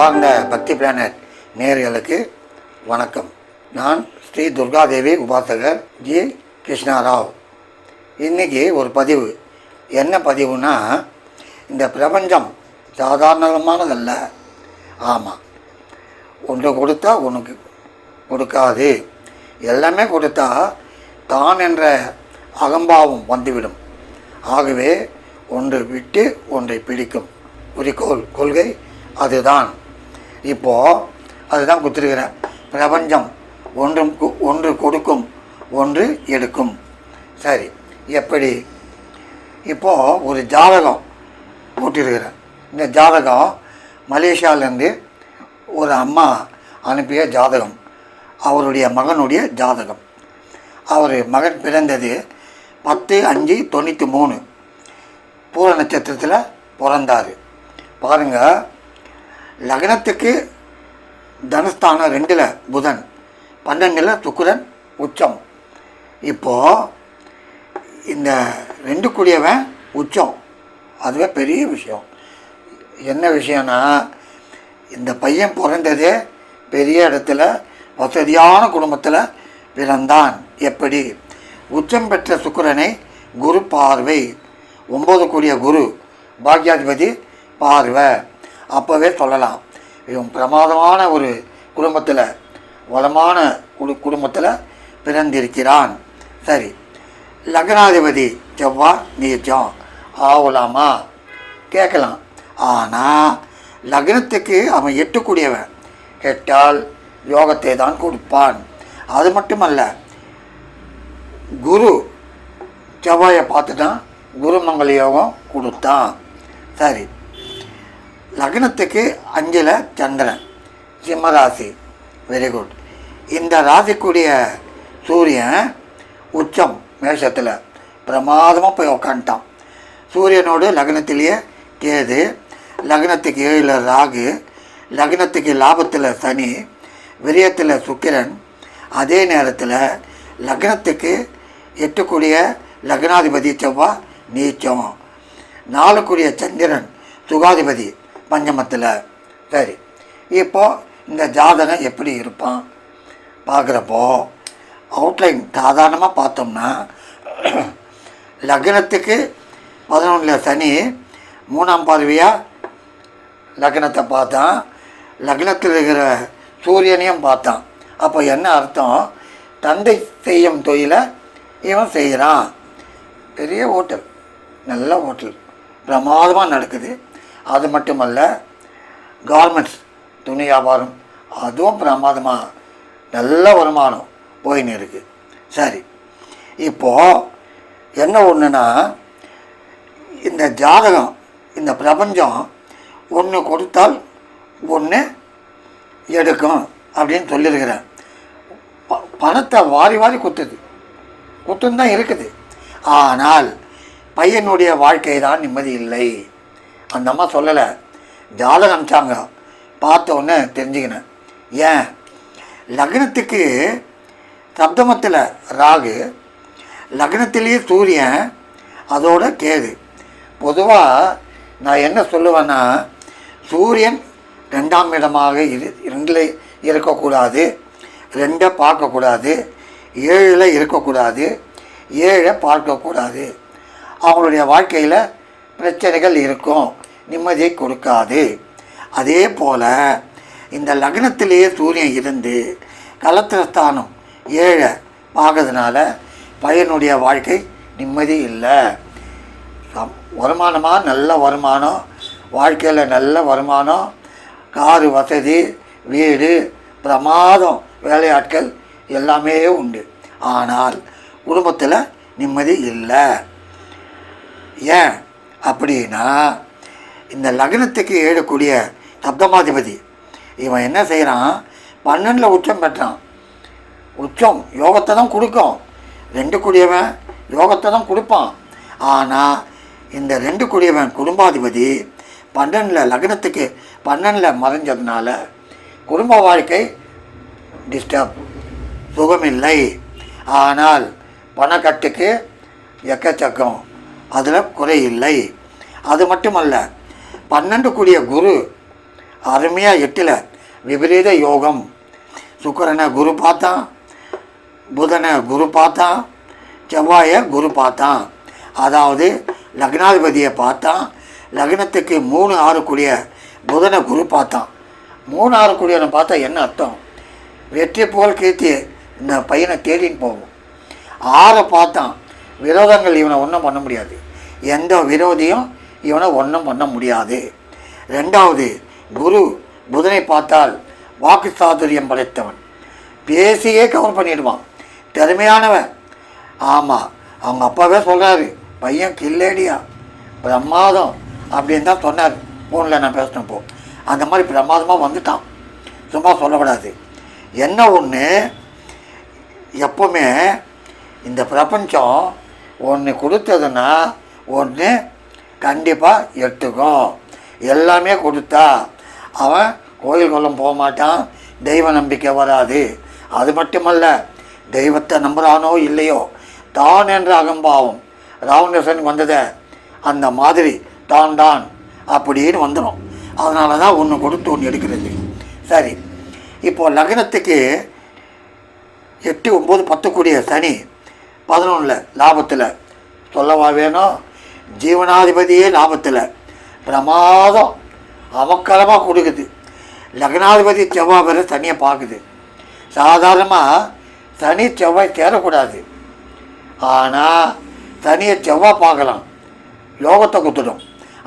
அன்பார்ந்த பக்தி பிளானட் நேர்களுக்கு வணக்கம். நான் ஸ்ரீ துர்காதேவி உபாசகர் ஜி. கிருஷ்ணாராவ். இன்றைக்கி ஒரு பதிவு. என்ன பதிவுனா இந்த பிரபஞ்சம் சாதாரணமானதல்ல. ஆமாம் ஒன்று கொடுத்தா உனக்கு கொடுக்காது. எல்லாமே கொடுத்தா தான் என்ற அகம்பாவம் வந்துவிடும். ஆகவே ஒன்று விட்டு ஒன்றை பிடிக்கும். குறிக்கோள் கொள்கை அதுதான். இப்போது அதுதான் கொடுத்துருக்கிறேன். பிரபஞ்சம் ஒன்றும் கு- ஒன்று கொடுக்கும் ஒன்று எடுக்கும். சரி எப்படி? இப்போது ஒரு ஜாதகம் போட்டிருக்கிறேன். இந்த ஜாதகம் மலேசியாவிலேருந்து ஒரு அம்மா அனுப்பிய ஜாதகம். அவருடைய மகனுடைய ஜாதகம். அவர் மகன் பிறந்தது பத்து அஞ்சு தொண்ணூற்றி மூணு. பூர நட்சத்திரத்தில் பிறந்தார். பாருங்கள் லக்னத்துக்கு தனஸ்தானம் ரெண்டில் புதன் பன்னெண்டில் சுக்குரன் உச்சம். இப்போது இந்த ரெண்டு கூடியவன் உச்சம். அதுவே பெரிய விஷயம். என்ன விஷயம்னா இந்த பையன் பிறந்ததே பெரிய இடத்துல வசதியான குடும்பத்தில் பிறந்தான். எப்படி? உச்சம் பெற்ற சுக்கரனை குரு பார்வை. ஒம்பது கூடிய குரு பாக்யாதிபதி பார்வை. அப்போவே சொல்லலாம். இவன் பிரமாதமான ஒரு குடும்பத்தில் வளமான குடு குடும்பத்தில் பிறந்திருக்கிறான். சரி. லக்னாதிபதி செவ்வாய் நீச்சம். ஆகலாமா கேட்கலாம். ஆனால் லக்னத்துக்கு அவன் எட்டக்கூடியவன். கேட்டால் யோகத்தை தான் கொடுப்பான். அது மட்டுமல்ல குரு செவ்வாயை பார்த்து தான் குருமங்கல யோகம் கொடுத்தான். சரி. லக்னத்துக்கு அஞ்சில் சந்திரன் சிம்ம ராசி வெரி குட் இந்த ராசிக்குரிய சூரியன் உச்சம் மேஷத்தில் பிரமாதமாக போய் உக்காந்துட்டான். சூரியனோடு லக்னத்திலேயே கேது லக்னத்துக்கு ஏழில் ராகு லக்னத்துக்கு லாபத்தில் சனி விரயத்தில் சுக்கிரன். அதே நேரத்தில் லக்னத்துக்கு எட்டுக்குடிய லக்னாதிபதி செவ்வாய் நீச்சம். நாலுக்குரிய சந்திரன் சுகாதிபதி. பஞ்சமத்தில். சரி இப்போ இந்த ஜாதகம் எப்படி இருப்பான்? பார்க்குறப்போ அவுட்லைன் சாதாரணமாக பார்த்தோம்னா லக்னத்துக்கு பதினொன்றில் சனி மூணாம் பார்வையாக லக்னத்தை பார்த்தான். லக்னத்தில் இருக்கிற சூரியனையும் பார்த்தான். அப்போ என்ன அர்த்தம்? தந்தை செய்யும் தொழிலை இவன் செய்கிறான். பெரிய ஹோட்டல். நல்ல ஹோட்டல். பிரமாதமாக நடக்குது. அது மட்டுமல்ல கார்மெண்ட்ஸ் துணி வியாபாரம் அதுவும் பிரமாதமாக நல்ல வருமானம் போயின்னு இருக்குது சரி இப்போது என்ன ஒன்றுனா இந்த ஜாதகம் இந்த பிரபஞ்சம் ஒன்று கொடுத்தால் ஒன்று எடுக்கும் அப்படின்னு சொல்லியிருக்கிறேன் ப- பணத்தை வாரி வாரி குத்துது. குத்துன்னு தான் இருக்குது. ஆனால் பையனுடைய வாழ்க்கை தான் நிம்மதி இல்லை. அந்த அம்மா சொல்லலை. ஜாதகம் அனுப்பிச்சாங்க. பார்த்தோன்னே தெரிஞ்சுக்கினேன். ஏன்? லக்னத்துக்கு சப்தமத்தில் ராகு லக்னத்திலேயே சூரியன் அதோட கேது. பொதுவாக நான் என்ன சொல்லுவேன்னா சூரியன் ரெண்டாம் இடமாக இரு ரெண்டில் இருக்கக்கூடாது ரெண்டை பார்க்கக்கூடாது ஏழில் இருக்கக்கூடாது ஏழை பார்க்கக்கூடாது. அவங்களுடைய வாழ்க்கையில் பிரச்சனைகள் இருக்கும். நிம்மதியை கொடுக்காது. அதே போல் இந்த லக்னத்திலேயே சூரியன் இருந்து கலத்திரஸ்தானம் ஏழை ஆகிறதுனால பையனுடைய வாழ்க்கை நிம்மதி இல்லை. சம்- வருமானமாக நல்ல வருமானம். வாழ்க்கையில் நல்ல வருமானம். காரு வசதி வீடு பிரமாதம் வேலையாட்கள் எல்லாமே உண்டு. ஆனால் குடும்பத்தில் நிம்மதி இல்லை. ஏன்? அப்படின்னா இந்த லக்னத்துக்கு ஏழக்கூடிய சப்தமாதிபதி இவன் என்ன செய்கிறான் பன்னெண்டில் உச்சம் பெற்றான். உச்சம் யோகத்தை தான் கொடுக்கும். ரெண்டு கூடியவன் யோகத்தை தான் கொடுப்பான். ஆனால் இந்த ரெண்டு கூடியவன் குடும்பாதிபதி பன்னெண்டில் லக்னத்துக்கு பன்னெண்டில் மறைஞ்சதுனால குடும்ப வாழ்க்கை டிஸ்டர்ப் சுகமில்லை ஆனால் பணக்கட்டுக்கு எக்கச்சக்கம். அதில் குறை இல்லை அது மட்டுமல்ல பன்னெண்டு கூடிய குரு அருமையாக எட்டில் விபரீத யோகம். சுக்கரனை குரு பார்த்தான் புதனை குரு பார்த்தான் செவ்வாயை குரு பார்த்தான் அதாவது லக்னாதிபதியை பார்த்தான் லக்னத்துக்கு மூணு ஆறு கூடிய புதனை குரு பார்த்தான் மூணு ஆறு கூடியவனை பார்த்தா என்ன அர்த்தம்? வெற்றி போல் கீர்த்தி இந்த பையனை தேடின்னு போகும் ஆறை பார்த்தான். விரோதங்கள் இவனை ஒன்றும் பண்ண முடியாது. எந்த விரோதியும் இவனை ஒன்றும் பண்ண முடியாது. ரெண்டாவது குரு புதனை பார்த்தால் வாக்கு சாதுரியம் படைத்தவன். பேசியே கவர் பண்ணிடுவான். திறமையானவன். ஆமாம் அவங்க அப்பாவே சொல்கிறாரு பையன் கில்லேடியா பிரமாதம் அப்படின்னு தான் சொன்னார். ஃபோனில் நான் பேசினப்போ அந்த மாதிரி பிரமாதமாக வந்துட்டான். சும்மா சொல்லக்கூடாது. என்ன ஒன்று எப்போவுமே இந்த பிரபஞ்சம் ஒன்று கொடுத்ததுன்னா ஒன்று கண்டிப்பாக எடுத்துக்கும் எல்லாமே கொடுத்தா அவன் கோயில் குளம் போக மாட்டான். தெய்வ நம்பிக்கை வராது. அது மட்டுமல்ல தெய்வத்தை நம்புகிறானோ இல்லையோ தான் என்ற அகம்பாவம். ராவணேசனுக்கு வந்ததை அந்த மாதிரி தான் தான் அப்படின்னு வந்துடும் அதனால தான் ஒன்று கொடுத்து ஒன்று எடுக்கிறது. சரி. இப்போது லக்னத்துக்கு எட்டு ஒம்பது பத்து கூடிய சனி பதினொன்றில் லாபத்தில். சொல்லவா வேணும்? ஜீவனாதிபதியே லாபத்தில். பிரமாதம். அவக்கலமாக கொடுக்குது. லக்னாதிபதி செவ்வாய் வேறு தனியாக பார்க்குது. சாதாரணமாக தனி செவ்வாய் தேரக்கூடாது ஆனால் தனியை செவ்வாய் பார்க்கலாம். லோகத்தை குத்துடும்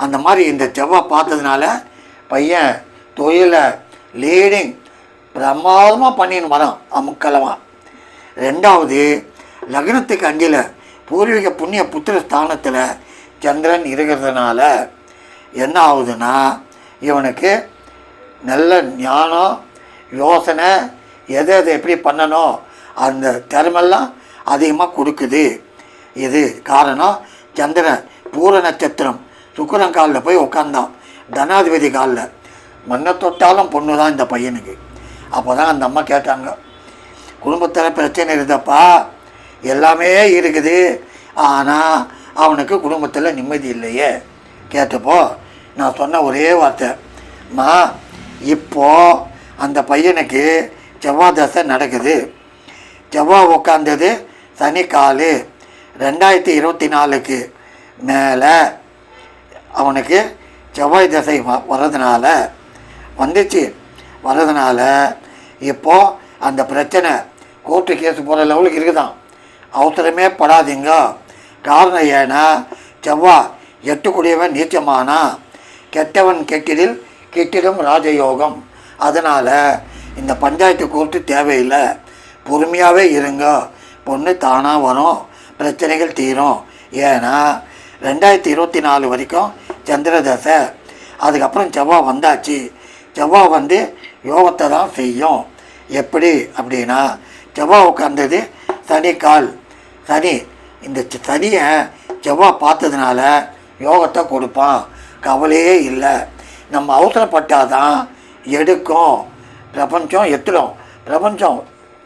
அந்த மாதிரி இந்த செவ்வாய் பார்த்ததுனால பையன் தொழிலை லீடிங் பிரமாதமாக பண்ணின்னு வரான். அமுக்கலமாக ரெண்டாவது லக்னத்துக்கு அஞ்சில் பூர்வீக புண்ணிய புத்திர ஸ்தானத்தில் சந்திரன் இருக்கிறதுனால என்ன ஆகுதுன்னா இவனுக்கு நல்ல ஞானம் யோசனை எதை எதை எப்படி பண்ணணும் அந்த திறமெல்லாம் அதிகமாக கொடுக்குது. இது காரணம் சந்திரன் பூர நட்சத்திரம் சுக்கரன் காலில் போய் உட்காந்தான் தனாதிபதி காலில். மண்ணை தொட்டாலும் பொண்ணு தான் இந்த பையனுக்கு. அப்போ தான் அந்த அம்மா கேட்டாங்க குடும்பத்தில் பிரச்சனை இருந்தப்பா எல்லாமே இருக்குது. ஆனால் அவனுக்கு குடும்பத்தில் நிம்மதி இல்லையே. கேட்டப்போ நான் சொன்ன ஒரே வார்த்தை. மா இப்போ அந்த பையனுக்கு செவ்வாய் தசை நடக்குது. செவ்வாய் உட்காந்தது சனி காலு ரெண்டாயிரத்தி இருபத்தி நாலுக்கு மேலே அவனுக்கு செவ்வாய் தசை வர்றதுனால வந்துச்சு. வர்றதுனால இப்போ அந்த பிரச்சனை கோர்ட்டு கேஸ் போகிற லெவலுக்கு இருக்குதான் அவசரமே படாதீங்க. காரணம் ஏன்னா செவ்வாய் எட்டுக்குடியவன் நீச்சமானா. கெட்டவன் கெட்டிடில் கெட்டிடும் ராஜயோகம். அதனால் இந்த பஞ்சாயத்து கூட்டு தேவையில்லை. பொறுமையாகவே இருங்க. பொண்ணு தானாக வரும். பிரச்சனைகள் தீரும். ஏன்னா ரெண்டாயிரத்தி இருபத்தி நாலு வரைக்கும் சந்திரதசை. அதுக்கப்புறம் செவ்வாய் வந்தாச்சு. செவ்வாய் வந்து யோகத்தை தான் செய்யும். எப்படி அப்படின்னா செவ்வாய் உட்கார்ந்தது சனிக்கால். சனி இந்த சனியை செவ்வாய் பார்த்ததுனால யோகத்தை கொடுப்பான். கவலையே இல்லை. நம்ம அவசரப்பட்டால் தான் எடுக்கும். பிரபஞ்சம் எத்துடும் பிரபஞ்சம்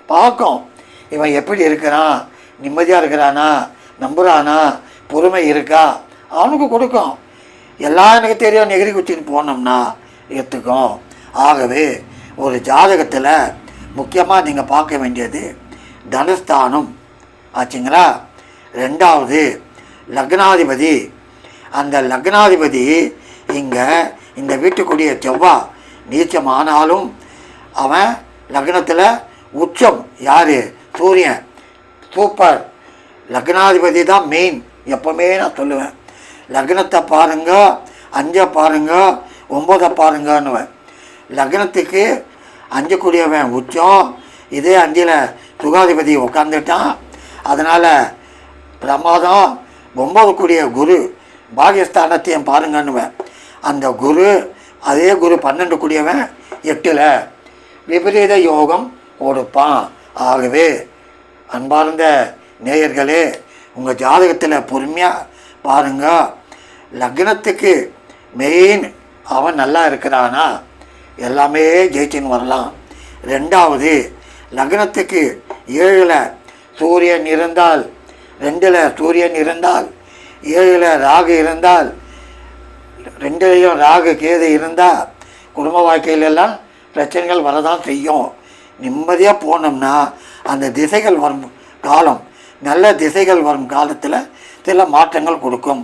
பார்க்கும். இவன் எப்படி இருக்கிறான்? நிம்மதியாக இருக்கிறானா? நம்புகிறானா பொறுமை இருக்கா? அவனுக்கு கொடுக்கும். எல்லாம் எனக்கு தெரியும். நெகிரி குச்சின்னு போனோம்னா ஏற்றுக்கும் ஆகவே ஒரு ஜாதகத்தில் முக்கியமாக நீங்கள் பார்க்க வேண்டியது தனஸ்தானம். ஆச்சுங்களா? ரெண்டாவது லக்னாதிபதி. அந்த லக்னாதிபதி இங்கே இந்த வீட்டுக்குரிய செவ்வா நீச்சம் நீச்சமானாலும் அவன் லக்னத்தில் உச்சம். யார்? சூரியன். சூப்பர். லக்னாதிபதி தான் மெயின் எப்போவுமே நான் சொல்லுவேன். லக்னத்தை பாருங்க அஞ்சை பாருங்க ஒம்பதை பாருங்கன்னுவேன். லக்னத்துக்கு அஞ்சு கூடியவன் உச்சம். இதே அஞ்சில் சுகாதிபதி உட்காந்துட்டான் அதனால் பிரமாதம் ஒம்பது குரு பாகியஸ்தானத்தையும் பாருங்கன்னுவேன். அந்த குரு அதே குரு பன்னெண்டு கூடியவன் எட்டில் விபரீத யோகம் கொடுப்பான். ஆகவே அன்பார்ந்த நேயர்களே உங்கள் ஜாதகத்தில் பொறுமையாக பாருங்க. லக்னத்துக்கு மெயின் அவன் நல்லா இருக்கிறானா? எல்லாமே ஜெயிச்சின்னு வரலாம். ரெண்டாவது லக்னத்துக்கு ஏழில் சூரியன் இருந்தால் ரெண்டில் சூரியன் இருந்தால் ஏழில் ராகு இருந்தால் ரெண்டுலேயும் ராகு கேது இருந்தால் குடும்ப வாழ்க்கையிலெல்லாம் பிரச்சனைகள் வரதான் செய்யும். நிம்மதியாக போனோம்னா அந்த திசைகள் வரும் காலம் நல்ல திசைகள் வரும் காலத்தில் சில மாற்றங்கள் கொடுக்கும்.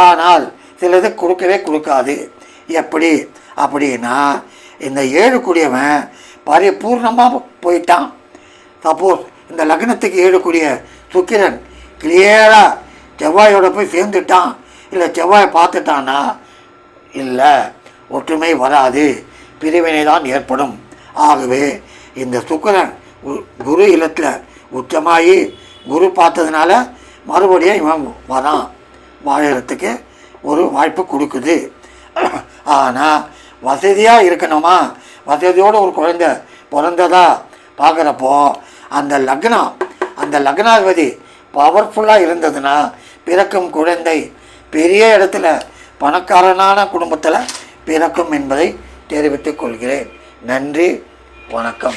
ஆனால் சிலது கொடுக்கவே கொடுக்காது. எப்படி? அப்படின்னா இந்த ஏழு கூடியவன் பரிபூர்ணமாக போயிட்டான். சப்போஸ் இந்த லக்னத்துக்கு ஏழக்கூடிய சுக்கிரன் கிளியராக செவ்வாயோட போய் சேர்ந்துட்டான். இல்லை செவ்வாயை பார்த்துட்டான்னா இல்லை ஒற்றுமை வராது. பிரிவினை தான் ஏற்படும். ஆகவே இந்த சுக்கிரன் கு- குரு இல்லத்தில் உச்சமாகி குரு பார்த்ததுனால மறுபடியும் இவன் வரான். வாழறதுக்கு ஒரு வாய்ப்பு கொடுக்குது. ஆனால் வசதியாக இருக்கணுமா? வசதியோடு ஒரு குழந்தை பிறந்ததா? பார்க்குறப்போ அந்த லக்னம் அந்த லக்னாதிபதி பவர்ஃபுல்லாக இருந்ததுன்னா பிறக்கும் குழந்தை பெரிய இடத்துல பணக்காரனான குடும்பத்தில் பிறக்கும் என்பதை தெரிவித்துக் கொள்கிறேன். நன்றி வணக்கம்.